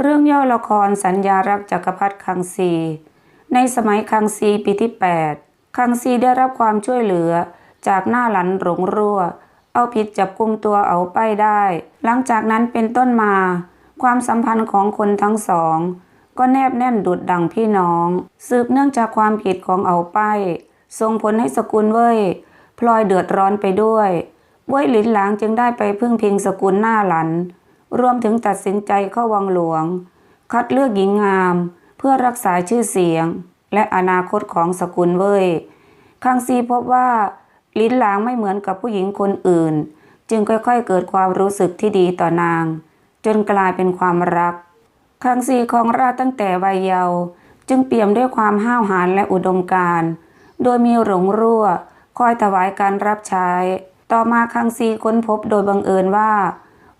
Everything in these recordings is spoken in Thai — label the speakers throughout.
Speaker 1: เรื่องย่อละครสัญญารักจักรพรรดิคังซี ในสมัยคังซีปีที่ 8 คังซีได้รับความช่วยเหลือจากหน้าหลันหลงรั่ว เอาผิดจับกุมตัวเอาไปได้ หลังจากนั้นเป็นต้นมา ความสัมพันธ์ของคนทั้งสอง ก็แนบแน่นดุดดังพี่น้อง สืบเนื่องจากความผิดของเอาไปส่งผลให้สกุลเว่ยพลอยเดือดร้อนไปด้วยเว่ยหลินหลางจึงได้ไปพึ่งพิงสกุลหน้าหลัน รวมถึงตัดสินใจเข้าวังหลวง คัดเลือกหญิงงาม เพื่อรักษาชื่อเสียง และอนาคตของสกุลเว่ยคังซีพบว่า ลิ้นหลางไม่เหมือนกับผู้หญิงคนอื่น จึงค่อยๆ เกิดความรู้สึกที่ดีต่อนาง จนกลายเป็นความรัก คังซีของราชตั้งแต่วัยเยาว์จึงเปี่ยมด้วยความห้าวหาญและอุดมการณ์โดยมีหลงรั่ว คอยถวายการรับใช้ ต่อมาคังซีค้นพบโดยบังเอิญว่า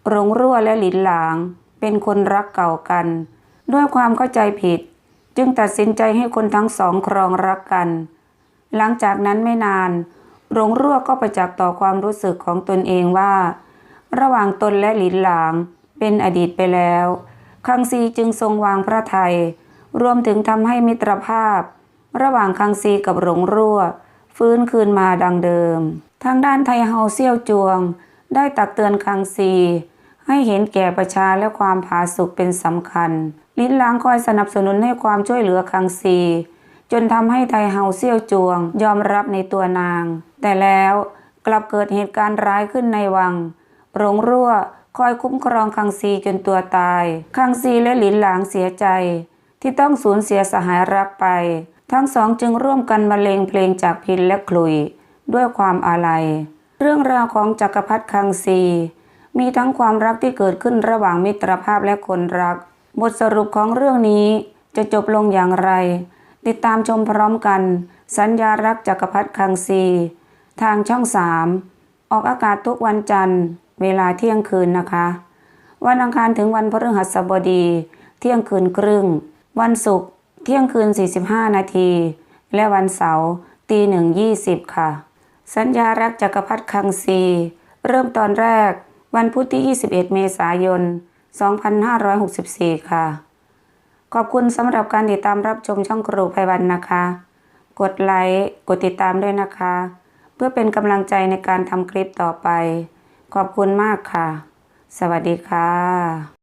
Speaker 1: หลงรั่วและหลินหลาง เป็นคนรักเก่ากัน ด้วยความเข้าใจผิด จึงตัดสินใจให้คนทั้งสองครองรักกัน หลังจากนั้นไม่นานหลงรั่วก็ประจักษ์ต่อความรู้สึกของตนเองว่า ระหว่างตนและหลินหลางเป็นอดีตไปแล้วคังซีจึงทรงวางพระไทย รวมถึงทำให้มิตรภาพ ระหว่างคังซีกับหลงรั่ว ฟื้นคืนมาดังเดิม ทางด้านไทเฮาเซี่ยวจวง ได้ตักเตือนคังซี ให้เห็นแก่ประชาและความผาสุกเป็นสำคัญ ลิ้นล้างคอยสนับสนุนให้ความช่วยเหลือคังซีจนทำให้ไทเฮาเซี่ยวจวง ยอมรับในตัวนาง แต่แล้วกลับเกิดเหตุการณ์ร้ายขึ้นในวังหลงรั่วคอยคุ้มครองคังซีจนตัวตาย คังซีและหลินหลางเสียใจ ที่ต้องสูญเสียสหายรักไป ทั้งสองจึงร่วมกันบรรเลงเพลงจากพินและคลุย ด้วยความอาลัย เรื่องราวของจักรพรรดิคังซี มีทั้งความรักที่เกิดขึ้นระหว่างมิตรภาพและคนรัก บทสรุปของเรื่องนี้จะจบลงอย่างไร ติดตามชมพร้อมกัน สัญญารักจักรพรรดิคังซี ทางช่องสามออกอากาศทุกวันจันทร์ เวลาเที่ยงคืนนะคะ วันอังคารถึงวันพฤหัสบดี เที่ยงคืนครึ่ง วันศุกร์เที่ยงคืน 45 นาที และวันเสาร์ตีหนึ่งยี่สิบค่ะ สัญญารักจักรพรรดิคังซี เริ่มตอนแรก วันพุธที่ 21 เมษายน 2564 ค่ะ ขอบคุณสำหรับการติดตามรับชมช่องครูไพวันนะคะ กดไลค์ กดติดตามด้วยนะคะ เพื่อเป็นกำลังใจในการทำคลิปต่อไป ขอบคุณมากค่ะ สวัสดีค่ะ